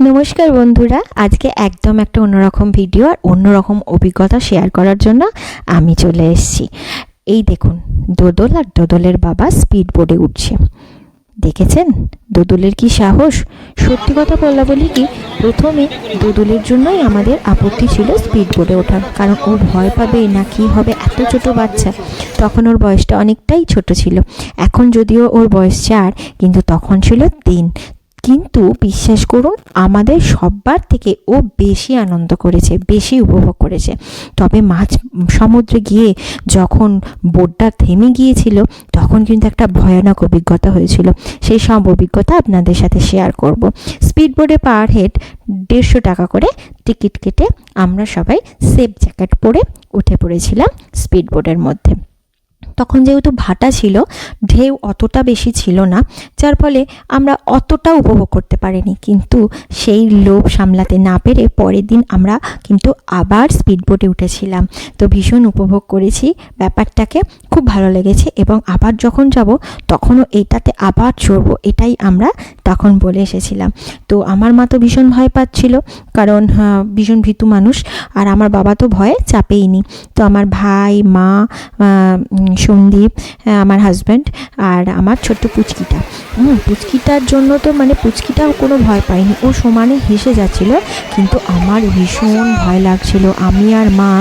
নমস্কার বন্ধুরা, আজকে একদম একটা অন্যরকম ভিডিও আর অন্যরকম অভিজ্ঞতা শেয়ার করার জন্য আমি চলে এসেছি। এই দেখুন, দোদল আর দোদলের বাবা স্পিড বোর্ডে উঠছে। দেখেছেন? দোদলের কি সাহস? সত্যি কথা বলা বলি কি, প্রথমে দোদলের জন্যই আমাদের আপত্তি ছিল স্পিড বোর্ডে ওঠার কারণ ও ভয় পাবে না কি হবে এত ছোট বাচ্চা। তখন ওর বয়সটা অনেকটাই ছোট ছিল। এখন যদিও ওর বয়স চার, কিন্তু তখন ছিল তিন। কিন্তু বিশ্বাস করুন, আমাদের সব্বার থেকে ও বেশি আনন্দ করেছে, বেশি উপভোগ করেছে। তবে মাছ সমুদ্রে গিয়ে যখন বোটটা থেমে গিয়েছিল, তখন কিন্তু একটা ভয়ানক অভিজ্ঞতা হয়েছিল। সেই সব অভিজ্ঞতা আপনাদের সাথে শেয়ার করব। স্পিড বোর্ডে পার হেড দেড়শো টাকা করে টিকিট কেটে আমরা সবাই সেফ জ্যাকেট পরে উঠে পড়েছিলাম স্পিড বোর্ডের মধ্যে। তখন যেহেতু ভাটা ছিল, ঢেউ অতটা বেশি ছিল না, যার ফলে আমরা অতটা উপভোগ করতে পারিনি। কিন্তু সেই লোভ সামলাতে না পেরে পরের দিন আমরা কিন্তু আবার স্পিড বোটে উঠেছিলাম। তো ভীষণ উপভোগ করেছি। ব্যাপারটাকে খুব ভালো লেগেছে এবং আবার যখন যাব, তখনও এইটাতে আবার চড়বো, এটাই আমরা তখন বলে এসেছিলাম। তো আমার মা তো ভীষণ ভয় পাচ্ছিল, কারণ ভীষণ ভীতু মানুষ, আর আমার বাবা তো ভয়ে চাপেইনি। তো আমার ভাই, মা সন্দীপ আমার হাজব্যান্ড আর আমার ছোট্ট পুচকিটা। হুম, পুচকিটার জন্য তো মানে পুচকিটাও কোনো ভয় পায়নি। ও সমানে হেসে যাচ্ছিল কিন্তু আমার ভীষণ ভয় লাগছিল। আমি আর মা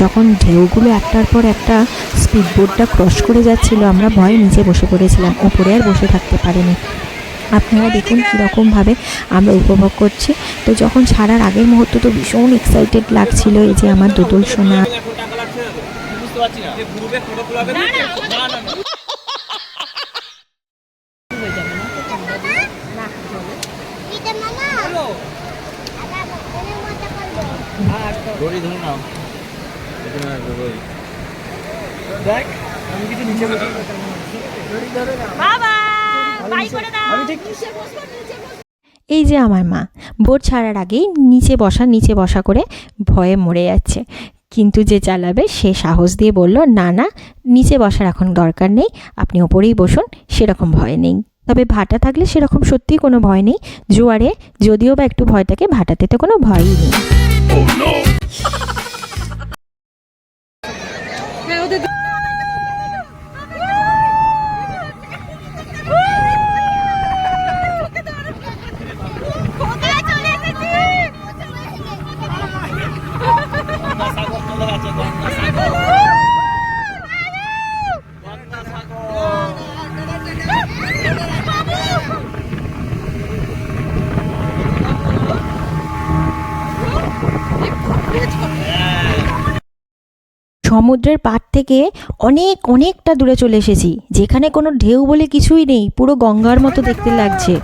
যখন ঢেউগুলো একটার পর একটা স্পিডবোর্ডটা ক্রস করে যাচ্ছিল আমরা ভয়ে নিচে বসে পড়েছিলাম। ওপরে আর বসে থাকতে পারিনি। আপনারা দেখুন কীরকমভাবে আমরা উপভোগ করছি। তো যখন ছাড়ার আগের মুহূর্ত তো ভীষণ এক্সাইটেড লাগছিল এই যে আমার দুদল সোনা এখন টাকা লাগছে বুঝতে পারছি না। যে গ্রুপে ফটো তোলা না না না দড়ি ধরে নাও এখানে আসবে দড়ি দেখ আমি কিছু নিচে বসে বাবা বাই করে দাও। আমি ঠিক এই যে আমার মা বোট ছাড়ার আগেই নিচে বসা নিচে বসা করে ভয়ে মরে যাচ্ছে। কিন্তু যে চালাবে সে সাহস দিয়ে বলল না না নিচে বসার এখন দরকার নেই আপনি ওপরেই বসুন সেরকম ভয় নেই। তবে ভাটা থাকলে সেরকম সত্যিই কোনো ভয় নেই। জোয়ারে যদিও বা একটু ভয় থাকে ভাটাতে তো কোনো ভয়ই নেই। সমুদ্রের পাড় থেকে অনেক, অনেকটা দূরে চলে এসেছি, যেখানে কোনো ঢেউ বলে কিছুই নেই, পুরো গঙ্গার মতো দেখতে লাগছে।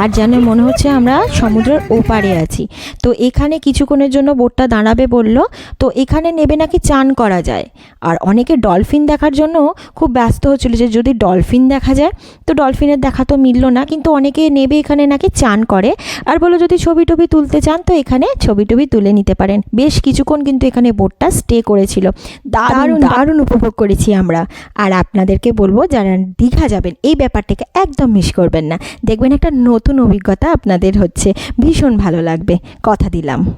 আর যেন মনে হচ্ছে আমরা সমুদ্রের ওপারে আছি। তো এখানে কিছুক্ষণের জন্য বোটটা দাঁড়াবে বলল, তো এখানে নেবে নাকি চান করা যায়? আর অনেকে ডলফিন দেখার জন্য খুব ব্যস্ত হচ্ছিল যে যদি ডলফিন দেখা যায়, তো ডলফিনের দেখা তো মিলল না, কিন্তু অনেকে নেবে এখানে নাকি চান করে। আর বলো যদি ছবি টবি তুলতে চান, তো এখানে ছবি টবি তুলে নিতে পারেন। বেশ কিছুক্ষণ কিন্তু এখানে বোটটা স্টে করেছিল। দারুণ দারুণ উপভোগ করেছি আমরা। আর আপনাদেরকে বলব যারা দীঘা যাবেন এই ব্যাপারটাকে একদম মিস করবেন না। দেখবেন একটা নতুন অভিজ্ঞতা আপনাদের হচ্ছে। ভীষণ ভালো লাগবে। কথা দিলাম।